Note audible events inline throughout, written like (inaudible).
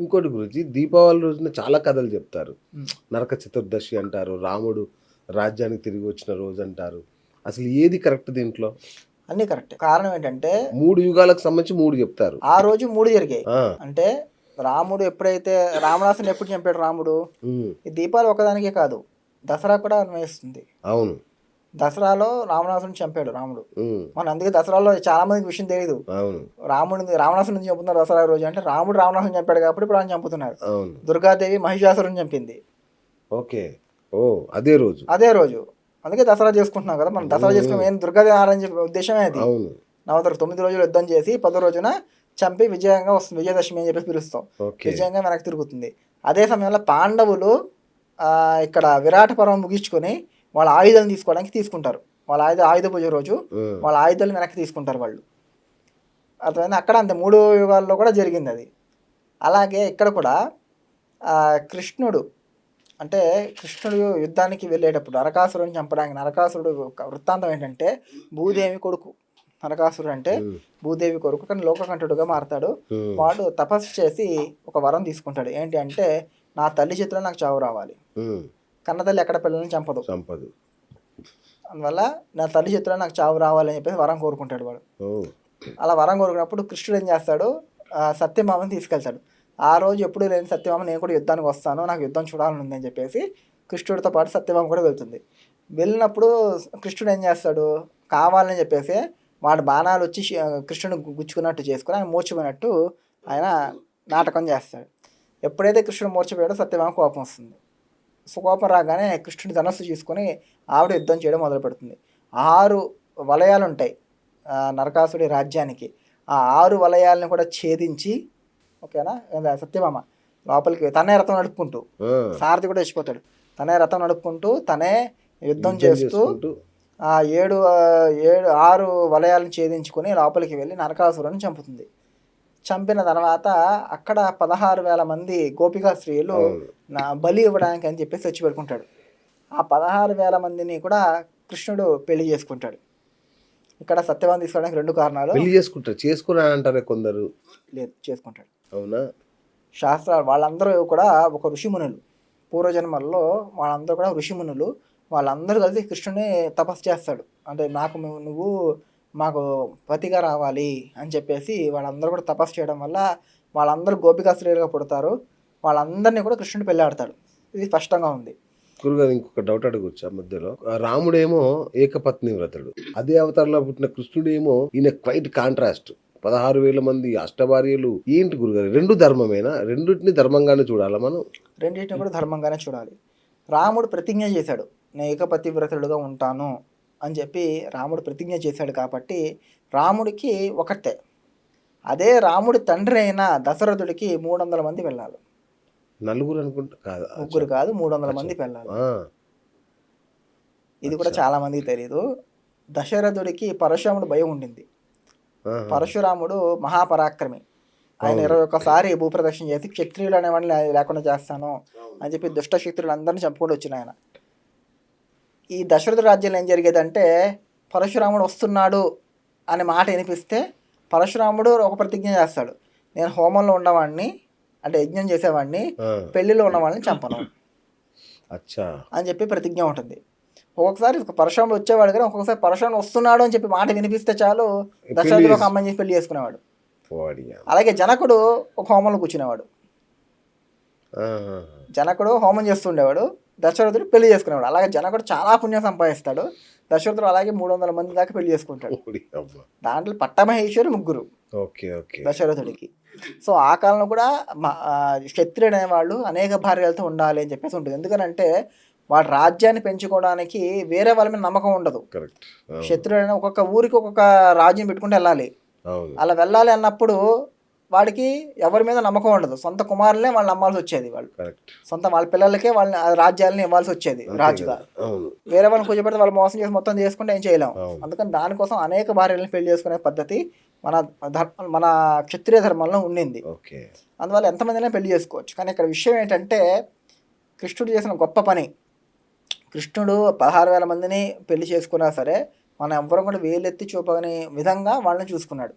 ఇంకోటి గురించి దీపావళి రోజున చాలా కథలు చెప్తారు. నరక చతుర్దశి అంటారు రాముడు రాజ్యానికి తిరిగి వచ్చిన రోజు అంటారు. అసలు ఏది కరెక్ట్ దీంట్లో? అన్ని కరెక్ట్. కారణం ఏంటంటే మూడు యుగాలకు సంబంధించి మూడు చెప్తారు. ఆ రోజు మూడు జరిగాయి. అంటే రాముడు ఎప్పుడైతే రావణాసుని ఎప్పుడు చంపాడు రాముడు? ఈ దీపాలు ఒకదానికే కాదు దసరా కూడా అన్వయిస్తుంది అవును. దసరాలో రావణాసుని చంపాడు రాముడు. మన అందుకే దసరాలో చాలా మందికి విషయం తెలియదు రాముడిని రావణాసుని చంపుతున్నారు దసరా రోజు అంటే రాముడు రావణాసుని చంపాడు కాబట్టి ఇప్పుడు ఆయన చంపుతున్నారు. దుర్గాదేవి మహిషాసురుని చంపింది. ఓకే. ఓ అదే రోజు. అదే రోజు. అందుకే దసరా చేసుకుంటున్నాం కదా మనం. దసరా చేసుకున్నాం ఏం దుర్గాదేవి ఆరాధన చెప్పే ఉద్దేశమే అది. నవతరు తొమ్మిది రోజులు యుద్ధం చేసి పదో రోజున చంపి విజయంగా వస్తుంది. విజయదశమి అని చెప్పేసి పిలుస్తాం. విజయంగా వెనక్కి తిరుగుతుంది. అదే సమయంలో పాండవులు ఆ, ఇక్కడ విరాట పర్వం ముగించుకొని వాళ్ళ ఆయుధాలను తీసుకోవడానికి తీసుకుంటారు. వాళ్ళ ఆయుధ ఆయుధ పూజ రోజు వాళ్ళ ఆయుధాలు వెనక్కి తీసుకుంటారు వాళ్ళు. అర్థమైంది? అక్కడ అంతే మూడు యుగాల్లో కూడా జరిగింది అది. అలాగే ఇక్కడ కూడా కృష్ణుడు అంటే కృష్ణుడు యుద్ధానికి వెళ్ళేటప్పుడు నరకాసురుని చంపడానికి నరకాసురుడు ఒక వృత్తాంతం ఏంటంటే భూదేవి కొడుకు. నరకాసురుడు అంటే భూదేవి కొడుకు కానీ లోకకంఠుడుగా మారతాడు. వాడు తపస్సు చేసి ఒక వరం తీసుకుంటాడు. ఏంటి అంటే నా తల్లి చేతిలో నాకు చావు రావాలి. కన్నతల్లి ఎక్కడ పిల్లల్ని చంపదు. సంపద అందువల్ల నా తల్లి చేతిలో నాకు చావు రావాలి అని చెప్పేసి వరం కోరుకుంటాడు వాడు. అలా వరం కోరుకున్నప్పుడు కృష్ణుడు ఏం చేస్తాడు? సత్యమామని తీసుకెళ్తాడు. ఆ రోజు ఎప్పుడు లేని సత్యమామ నేను కూడా యుద్ధానికి వస్తాను నాకు యుద్ధం చూడాలని ఉంది అని చెప్పేసి కృష్ణుడితో పాటు సత్యమామ కూడా వెళ్తుంది. వెళ్ళినప్పుడు కృష్ణుడు ఏం చేస్తాడు? కావాలని చెప్పేసి వాడు బాణాలు వచ్చి కృష్ణుడు గుచ్చుకున్నట్టు చేసుకుని ఆయన మూర్చిపోయినట్టు ఆయన నాటకం చేస్తాడు. ఎప్పుడైతే కృష్ణుడు మూర్చిపోయాడో సత్యమామ కోపం వస్తుంది. కోపం రాగానే కృష్ణుడి ధనస్సు తీసుకొని ఆవిడ యుద్ధం చేయడం మొదలు పెడుతుంది ఆరు వలయాలు ఉంటాయి నరకాసుడి రాజ్యానికి. ఆ ఆరు వలయాలను కూడా ఛేదించి ఓకేనా? ఏందా సత్యమామ లోపలికి తనే రథం నడుపుకుంటూ సారథి కూడా చచ్చిపోతాడు. తనే రథం నడుపుకుంటూ తనే యుద్ధం చేస్తూ ఆ ఏడు ఏడు ఆరు వలయాలను ఛేదించుకొని లోపలికి వెళ్ళి నరకాసురుని చంపుతుంది. చంపిన తర్వాత అక్కడ పదహారు వేల మంది గోపికా స్త్రీలు. నా బలి ఇవ్వడానికి అని చెప్పేసి తెచ్చి పెట్టుకుంటాడు ఆ పదహారు వేల మందిని కూడా కృష్ణుడు పెళ్ళి చేసుకుంటాడు. ఇక్కడ సత్యవాన్ తీసుకోవడానికి రెండు కారణాలు. పెళ్ళి చేసుకుంటారు. చేసుకున్నా అంటారే కొందరు. లేదు చేసుకుంటాడు. అవునా? శాస్త్రాలు వాళ్ళందరూ కూడా ఒక ఋషిమునులు. పూర్వజన్మల్లో వాళ్ళందరూ కూడా ఋషిమునులు. వాళ్ళందరూ కలిసి కృష్ణుని తపస్సు చేస్తాడు. అంటే నాకు నువ్వు మాకు పతిగా రావాలి అని చెప్పేసి వాళ్ళందరూ కూడా తపస్సు చేయడం వల్ల వాళ్ళందరూ గోపికా స్త్రీలుగా పుడతారు. వాళ్ళందరినీ కూడా కృష్ణుడు పెళ్ళాడతాడు ఇది స్పష్టంగా ఉంది. గురుగారు ఇంకొక డౌట్ అడగొచ్చు ఆ మధ్యలో రాముడేమో ఏకపత్ని వ్రతుడు. అదే అవతారంలో పుట్టిన కృష్ణుడేమో ఈయన క్వైట్ కాంట్రాస్ట్ పదహారు వేల మంది అష్టభార్యలు. ఏంటి గురుగారు? రెండు ధర్మమేనా? రెండింటిని ధర్మంగానే చూడాలా మనం? రెండింటిని కూడా ధర్మంగానే చూడాలి. రాముడు ప్రతిజ్ఞ చేశాడు. నేను ఏకపతి వ్రతుడుగా ఉంటాను అని చెప్పి రాముడు ప్రతిజ్ఞ చేశాడు కాబట్టి రాముడికి ఒకటే. అదే రాముడి తండ్రి అయిన దశరథుడికి మూడు వందల మంది వెళ్ళాలి. నలుగురు అనుకుంటా కాదు ముగ్గురు కాదు మూడు వందల మంది వెళ్ళాలి ఆ, ఇది కూడా చాలా మందికి తెలియదు దశరథుడికి పరశురాముడు భయం ఉండింది. పరశురాముడు మహాపరాక్రమి. ఆయన ఇరవై ఒక్కసారి భూప్రదక్షిణ చేసి క్షత్రియులు అనేవాడిని లేకుండా చేస్తాను అని చెప్పి దుష్ట శక్తులు అందరినీ చంపుకుంటూ వచ్చిన ఆయన. ఈ దశరథ రాజ్యంలో ఏం జరిగేదంటే పరశురాముడు వస్తున్నాడు అనే మాట వినిపిస్తే పరశురాముడు ఒక ప్రతిజ్ఞ చేస్తాడు. నేను హోమంలో ఉన్నవాడిని అంటే యజ్ఞం చేసేవాడిని పెళ్ళిలో ఉన్నవాడిని చంపను. అచ్చా. అని చెప్పి ప్రతిజ్ఞ ఉంటుంది. ఒక్కొక్కసారి పరశురాముడు వచ్చేవాడు కానీ ఒక్కొక్కసారి పరశురాముడు వస్తున్నాడు అని చెప్పి మాట వినిపిస్తే చాలు. దశరథుడు ఒక అమ్మాయిని చేసి పెళ్ళి చేసుకునేవాడు. అలాగే జనకుడు ఒక హోమంలో కూర్చునేవాడు. జనకుడు హోమం చేస్తుండేవాడు. దశరథుడు పెళ్ళి చేసుకునేవాడు. అలాగే జనకుడు చాలా పుణ్యం సంపాదిస్తాడు. దశరథుడు అలాగే మూడు వందల మంది దాకా పెళ్ళి చేసుకుంటాడు. దాంట్లో పట్టమహేశ్వరి ముగ్గురు. Okay okay. దశరథుడికి. సో ఆ కాలంలో కూడా క్షత్రియుడు అనేవాళ్ళు అనేక భార్యలతో ఉండాలి అని చెప్పేసి ఉంటుంది. ఎందుకనంటే వాడు రాజ్యాన్ని పెంచుకోవడానికి వేరే వాళ్ళ మీద నమ్మకం ఉండదు. అనే ఒక్కొక్క ఊరికి ఒక్కొక్క రాజ్యం పెట్టుకుంటూ వెళ్ళాలి. అలా వెళ్ళాలి అన్నప్పుడు వాడికి ఎవరి మీద నమ్మకం ఉండదు. సొంత కుమారులనే వాళ్ళు నమ్మాల్సి వచ్చేది వాళ్ళు. సొంత వాళ్ళ పిల్లలకే వాళ్ళని రాజ్యాలని ఇవ్వాల్సి వచ్చేది రాజుగా. వేరే వాళ్ళని కూర్చోబెడితే వాళ్ళు మోసం చేసి మొత్తం చేసుకుంటే ఏం చేయలేం. అవును. అందుకని దానికోసం అనేక భార్యలను పెళ్ళి చేసుకునే పద్ధతి మన ధర్మ మన క్షత్రియ ధర్మంలో ఉండింది. ఓకే. అందువల్ల ఎంతమందినే పెళ్ళి చేసుకోవచ్చు. కానీ ఇక్కడ విషయం ఏంటంటే కృష్ణుడు చేసిన గొప్ప పని. కృష్ణుడు పదహారు వేల మందిని పెళ్ళి చేసుకున్నా సరే మనం ఎవ్వరం కూడా వేలెత్తి చూపని విధంగా వాళ్ళని చూసుకున్నాడు.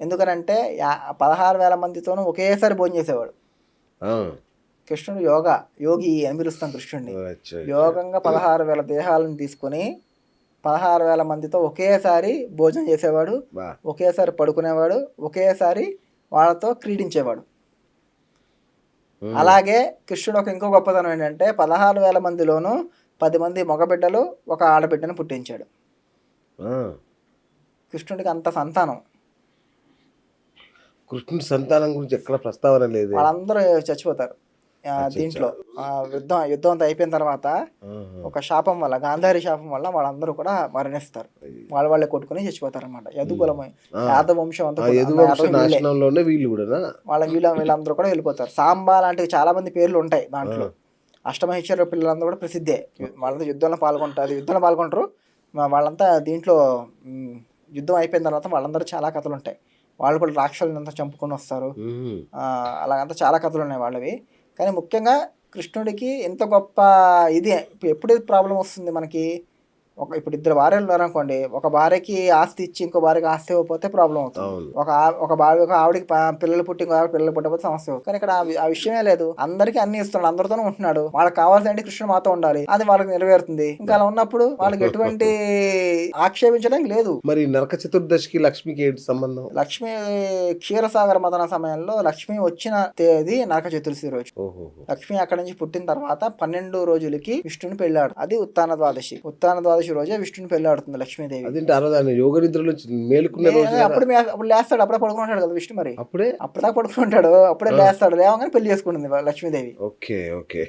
ఎందుకనంటే పదహారు వేల మందితోనూ ఒకేసారి భోజనం చేసేవాడు. కృష్ణుడు యోగా యోగి అని పిలుస్తాం కృష్ణుడిని. యోగంగా పదహారు వేల దేహాలను తీసుకొని పదహారు వేల మందితో ఒకేసారి భోజనం చేసేవాడు ఒకేసారి పడుకునేవాడు ఒకేసారి వాళ్ళతో క్రీడించేవాడు. అలాగే కృష్ణుడు ఒక ఇంకో గొప్పతనం ఏంటంటే పదహారు వేల మందిలోనూ పది మంది మగబిడ్డలు ఒక ఆడబిడ్డను పుట్టించాడు. కృష్ణుడికి అంత సంతానం. కృష్ణుడి సంతానం గురించి ఎక్కడ ప్రస్తావన లేదు. వాళ్ళందరూ చచ్చిపోతారు. దీంట్లో ఆ, యుద్ధం యుద్ధం అంతా అయిపోయిన తర్వాత. ఒక శాపం వల్ల గాంధారి శాపం వల్ల వాళ్ళందరూ కూడా మరణిస్తారు. వాళ్ళ వాళ్ళే కొట్టుకుని చచ్చిపోతారు అనమాట యదుకులమై. యాదవ వంశం అంతా వీళ్ళే. వీళ్ళు వీళ్ళందరూ కూడా వెళ్ళిపోతారు. సాంబా లాంటివి చాలా మంది పేర్లు ఉంటాయి దాంట్లో. అష్టమహేశ్వర పిల్లలందరూ కూడా ప్రసిద్ధే. వాళ్ళంతా యుద్ధంలో పాల్గొంటారు. యుద్ధంలో పాల్గొంటారు. వాళ్ళంతా దీంట్లో యుద్ధం అయిపోయిన తర్వాత వాళ్ళందరూ చాలా కథలు ఉంటాయి వాళ్ళు కూడా రాక్షసులంతా చంపుకొని వస్తారు. ఆ, అలాగంతా చాలా కథలు ఉన్నాయి వాళ్ళవి. కానీ ముఖ్యంగా కృష్ణుడికి ఎంత గొప్ప ఇది ఎప్పుడైతే ఎప్పుడు ప్రాబ్లం వస్తుంది మనకి? ఒక ఇప్పుడు ఇద్దరు భార్యలు ఉన్నారనుకోండి ఒక భార్యకి ఆస్తి ఇచ్చి ఇంకో భార్యకి ఆస్తి ఇవ్వకపోతే ప్రాబ్లం అవుతుంది. ఒక ఒక భార్య ఒక ఆవిడకి పిల్లలు పుట్టి ఇంకో ఆవిడ పిల్లలు పుట్టకపోతే సమస్య అవుతుంది. కానీ ఇక్కడ ఆ విషయమే లేదు. అందరికీ అన్ని ఇస్తున్నాడు అందరితోనూ ఉంటున్నాడు. వాళ్ళకి కావాల్సిన కృష్ణుడు మాతో ఉండాలి. అది వాళ్ళకి నెరవేరుతుంది. ఇంకా అలా ఉన్నప్పుడు వాళ్ళకి ఎటువంటి ఆక్షేపించడానికి లేదు. మరి నరక చతుర్దశికి లక్ష్మికి ఏంటి సంబంధం? లక్ష్మి క్షీరసాగర మదన సమయంలో లక్ష్మి వచ్చిన తేదీ నరక చతుర్దశి రోజు. లక్ష్మి అక్కడ నుంచి పుట్టిన తర్వాత పన్నెండు రోజులకి విష్ణుని పెళ్ళాడు. అది ఉత్తాన ద్వాదశి. ఉత్తాన ద్వాదశి రోజే విష్ణుని పెళ్ళాడుతుంది లక్ష్మీదేవి. అదేంటి ఆ రోజు ఆయన యోగ నిద్ర నుంచి మేలుకున్న రోజు కదా? అప్పుడు మే- అప్పుడు లేస్తాడు అప్పుడే పడుకుంటాడు కదా విష్ణు మరి. అప్పుడే? అప్పుడే పడుకుంటాడు అప్పుడే లేస్తాడు. లేవగానే పెళ్ళి చేసుకుంటుంది లక్ష్మీదేవి. Okay okay.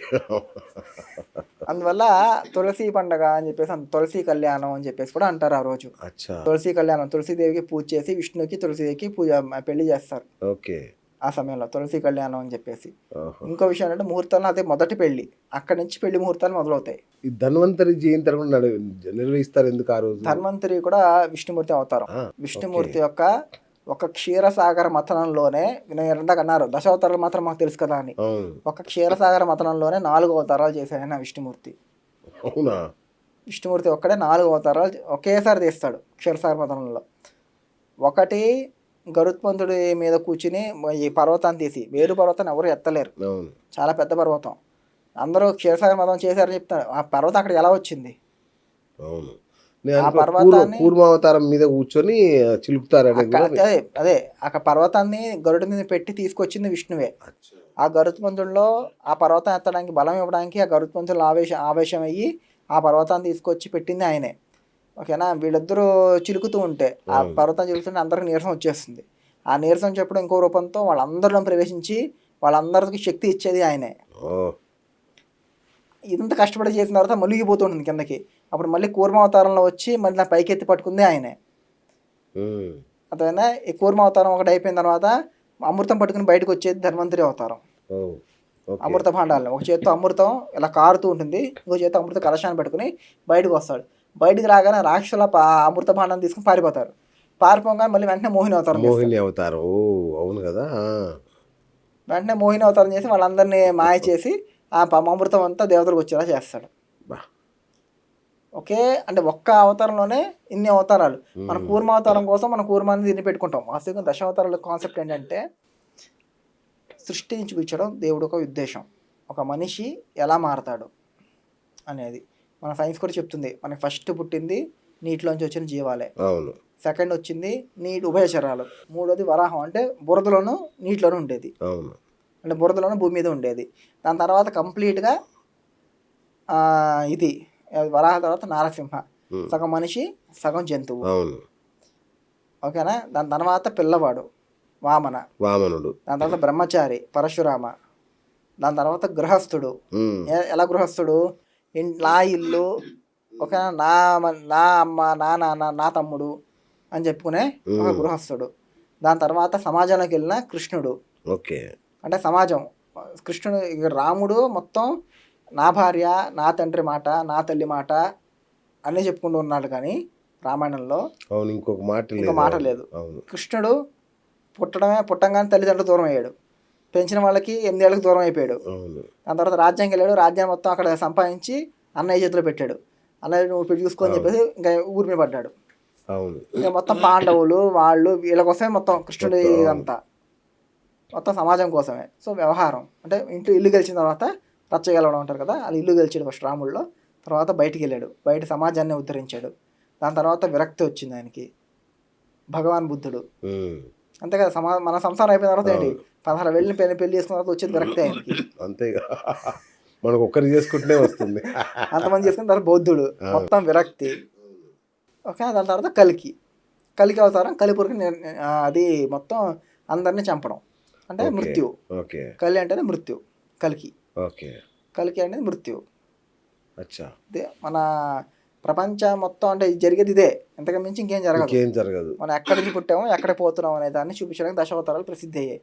అందువల్ల తులసి పండగ అని చెప్పేసి అంత తులసి కళ్యాణం అని చెప్పేసి కూడా అంటారు ఆ రోజు. అచ్చా. తులసి కళ్యాణం తులసీదేవికి పూజ చేసి విష్ణుకి తులసిదేవికి పూజ పెళ్ళి చేస్తారు. ఓకే. ఆ సమయంలో తులసి కళ్యాణం అని చెప్పేసి. ఇంకో విషయం ఏంటంటే ముహూర్తాలు అదే మొదటి పెళ్ళి అక్కడి నుంచి పెళ్ళి ముహూర్తాలు మొదలవుతాయి. ఈ ధన్వంతరి జయంతి కూడా నిర్వహిస్తారు ఎందుకు ఆ రోజు? ధన్వంతరి కూడా విష్ణుమూర్తి అవతారం. విష్ణుమూర్తి యొక్క ఒక క్షీరసాగర మథనంలోనే నేను ఇందాక అన్నారు దశావతారాలు మాత్రం మాకు తెలుసు కదా అని. ఒక క్షీరసాగర మథనంలోనే నాలుగు అవతారాలు చేశాయన విష్ణుమూర్తి. అవునా? విష్ణుమూర్తి ఒక్కడే నాలుగు అవతారాలు ఒకేసారి తీస్తాడు క్షీరసాగర మథనంలో. ఒకటి గరుత్మంతుడి మీద కూర్చుని ఈ పర్వతాన్ని తీసి వేరు పర్వతాన్ని ఎవరు ఎత్తలేరు. చాలా పెద్ద పర్వతం. అందరూ క్షీరసాగర మతం చేశారని చెప్తారు ఆ పర్వతం అక్కడ ఎలా వచ్చింది? అవును. ఆ పర్వతాన్ని- కూర్మావతారం మీద కూర్చొని చిలుకుతారని అక్కడ అదే అదే అక్కడ పర్వతాన్ని గరుడి మీద పెట్టి తీసుకొచ్చింది విష్ణువే. ఆ గరుత్మంతుడిలో ఆ పర్వతం ఎత్తడానికి బలం ఇవ్వడానికి ఆ గరుత్మంతులు ఆవేశం ఆవేశం అయ్యి ఆ పర్వతాన్ని తీసుకొచ్చి పెట్టింది ఆయనే. ఓకేనా? వీళ్ళిద్దరూ చిలుకుతూ ఉంటే ఆ. పర్వతం చిలుకుతుంటే అందరికి నీరసం వచ్చేస్తుంది. ఆ నీరసం చెప్పడం ఇంకో రూపంతో వాళ్ళందరిలో ప్రవేశించి వాళ్ళందరికీ శక్తి ఇచ్చేది ఆయనే. ఇంత కష్టపడి చేసిన తర్వాత మునిగిపోతుంటుంది కిందకి. అప్పుడు మళ్ళీ కూర్మావతారంలో వచ్చి మళ్ళీ నా పైకి ఎత్తి పట్టుకుంది ఆయనే. ఉమ్. అర్థమైందా? ఈ కూర్మ అవతారం ఒకటి అయిపోయిన తర్వాత అమృతం పట్టుకుని బయటకు వచ్చేది ధన్వంతరి అవతారం. అమృత భాండాలను. ఒక చేత్తో అమృతం ఇలా కారుతూ ఉంటుంది. ఇంకో చేత్తో అమృత కలశాన్ని పెట్టుకుని బయటకు వస్తాడు. బయటికి రాగానే రాక్షసుల అమృత భాండాన్ని తీసుకుని పారిపోతారు. పారిపోగానే మళ్ళీ వెంటనే మోహిని అవతారం. మోహిని అవతారం. ఓ అవును కదా. వెంటనే మోహిని అవతారం చేసి వాళ్ళందరినీ మాయ చేసి ఆ అమృతం అంతా దేవతలకు వచ్చేలా చేస్తాడు. ఒకే అంటే ఒక్క అవతారంలోనే ఇన్ని అవతారాలు. మన కూర్మ అవతారం కోసం మన కూర్మాన్ని దీన్ని పెట్టుకుంటాం. వాస్తవికంగా దశావతారాల కాన్సెప్ట్ ఏంటంటే సృష్టించి చూపించడం దేవుడు ఒక ఉద్దేశం. ఒక మనిషి ఎలా మారతాడు అనేది. మన సైన్స్ కూడా చెప్తుంది మనకి ఫస్ట్ పుట్టింది నీటిలోంచి వచ్చిన జీవాలే. అవును. సెకండ్ వచ్చింది నీటి ఉభయచరాలు మూడోది వరాహం అంటే బురదలోను నీటిలోనూ ఉండేది. అవును. అంటే బురదలోను భూమి మీద ఉండేది. దాని తర్వాత కంప్లీట్గా ఇది వరాహ తర్వాత నారసింహ. సగం మనిషి సగం జంతువు. అవును. ఓకేనా? దాని తర్వాత పిల్లవాడు వామన. వామనుడు. దాని తర్వాత బ్రహ్మచారి పరశురామ. దాని తర్వాత గృహస్థుడు. ఎలా గృహస్థుడు? నా ఇల్లు ఓకేనా? నా నా అమ్మ నా నాన్న నా తమ్ముడు అని చెప్పుకునే ఒక. గృహస్థుడు. దాని తర్వాత సమాజంలోకి వెళ్ళిన కృష్ణుడు. ఓకే. అంటే సమాజం. కృష్ణుడు ఇక రాముడు మొత్తం నా భార్య నా తండ్రి మాట నా తల్లి మాట అన్నీ చెప్పుకుంటూ ఉన్నాడు కానీ రామాయణంలో అవును ఇంకొక మాట ఇంకో మాట లేదు. కృష్ణుడు పుట్టడమే పుట్టంగానే తల్లిదండ్రులు దూరం అయ్యాడు పెంచిన వాళ్ళకి ఎనిమిదేళ్ళకి దూరం అయిపోయాడు. దాని తర్వాత రాజ్యానికి వెళ్ళాడు. రాజ్యం మొత్తం అక్కడ సంపాదించి అన్నయ్య చేతిలో పెట్టాడు. అన్నయ్య నువ్వు పెట్టి చూసుకో అని చెప్పేసి ఇంకా ఊరి మీద పడ్డాడు. మొత్తం పాండవులు వాళ్ళు వీళ్ళ కోసమే మొత్తం కృష్ణుడి. అంతా మొత్తం సమాజం కోసమే. సో వ్యవహారం. అంటే ఇంట్లో ఇల్లు గెలిచిన తర్వాత రచ్చగలవడం ఉంటారు కదా అది ఇల్లు గెలిచాడు ఫస్ట్ రాముల్లో తర్వాత బయటికి వెళ్ళాడు. బయట సమాజాన్ని ఉద్ధరించాడు. దాని తర్వాత విరక్తి వచ్చింది ఆయనకి. భగవాన్ బుద్ధుడు. అంతే కదా సమా మన సంసారం అయిపోయిన తర్వాత ఏంటి. పదహారు వెళ్ళి పెళ్ళి పెళ్ళి చేసుకున్న తర్వాత వచ్చేది ఆయనకి అంతేగా. (laughs) మనకు ఒక్కరి చేసుకుంటూనే వస్తుంది. (laughs) అంతమంది చేసుకున్న తర్వాత బౌద్ధుడు. మొత్తం విరక్తి. ఓకే దాని తర్వాత కలికి. కలికి అవతారం కలిపురికి అది మొత్తం అందరినీ చంపడం. అంటే. మృత్యు ఓకే. కలి అంటేనే మృత్యు కలికి. ఓకే. కలికి అనేది మృత్యు అచ్చా. మన ప్రపంచం మొత్తం అంటే ఇది జరిగేది ఇదే. ఇంతకు మించి ఇంకేం జరగదు. ఇంకేం జరగదు. మనం ఎక్కడి నుంచి పుట్టామో ఎక్కడ పోతున్నాం అనే దాన్ని చూపించడానికి దశావతారాలు ప్రసిద్ధి అయ్యాయి